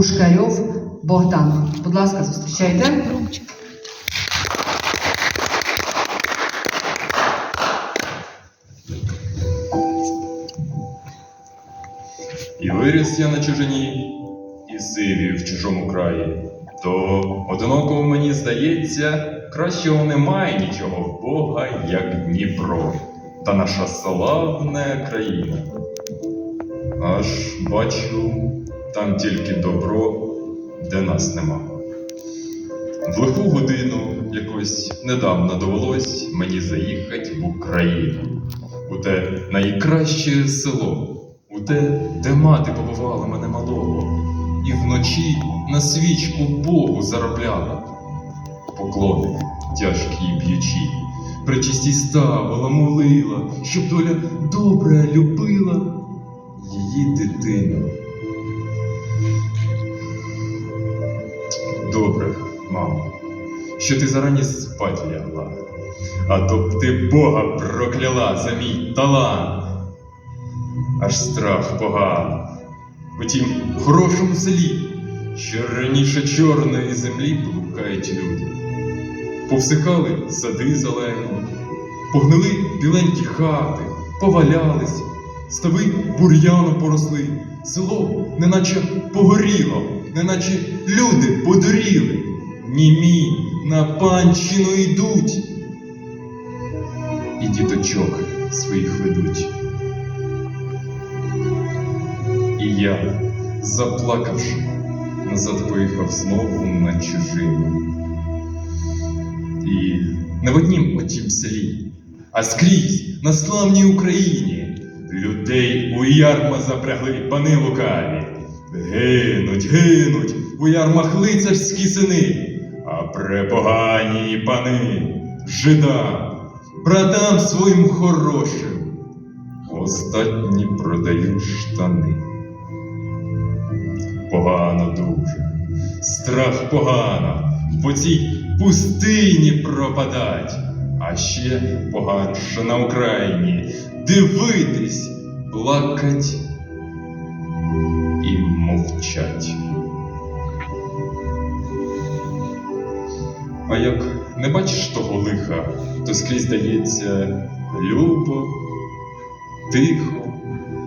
Пушкарьов Богдан. Будь ласка, зустрічайте. І виріс я на чужині, і сивів в чужому краї. То одиноко мені здається, кращого немає нічого в Бога, як Дніпро, та наша славна країна. Аж бачу, там тільки добро, де нас нема. В лиху годину якось недавно довелось мені заїхати в Україну, у те найкраще село, у те, де мати побивала мене малого, і вночі на свічку Богу заробляла. Поклони тяжкі й б'ючі, причисті ставила, молила, щоб доля добре любила її дитину. Добре, мамо, що ти зарані спать лягла, а то б ти Бога прокляла за мій талант. Аж страх поганий. У тім хорошому селі, що раніше чорної землі блукають люди. Повсихали сади зелені, погнили біленькі хати, повалялись, стави бур'яном поросли, село неначе погоріло, неначе люди подуріли, німі на панщину йдуть, і діточок своїх ведуть. І я, заплакавши, назад поїхав знову на чужину. І не в однім отім селі, а скрізь на славній Україні людей у ярма запрягли пани лукаві. Гинуть, гинуть у ярмах лицарські сини, а препогані пани, жидам, братам своїм хорошим, останні продають штани. Погано дуже, страх погано, по цій пустині пропадать, а ще погано, що на Україні дивитись, плакать мовчать. А як не бачиш того лиха, то скрізь здається любо, тихо,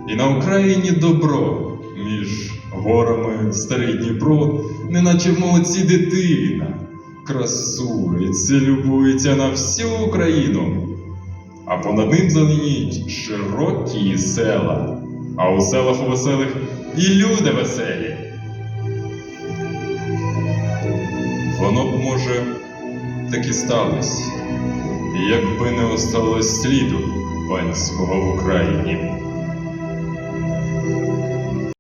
і на Україні добро між горами старий Дніпро, неначе в молодці дитина, красується, любується на всю Україну, а понад ним зеленіють широкі села, а у селах у веселих і люди веселі. Воно б, може, так і сталося, якби не осталось сліду панського в Україні.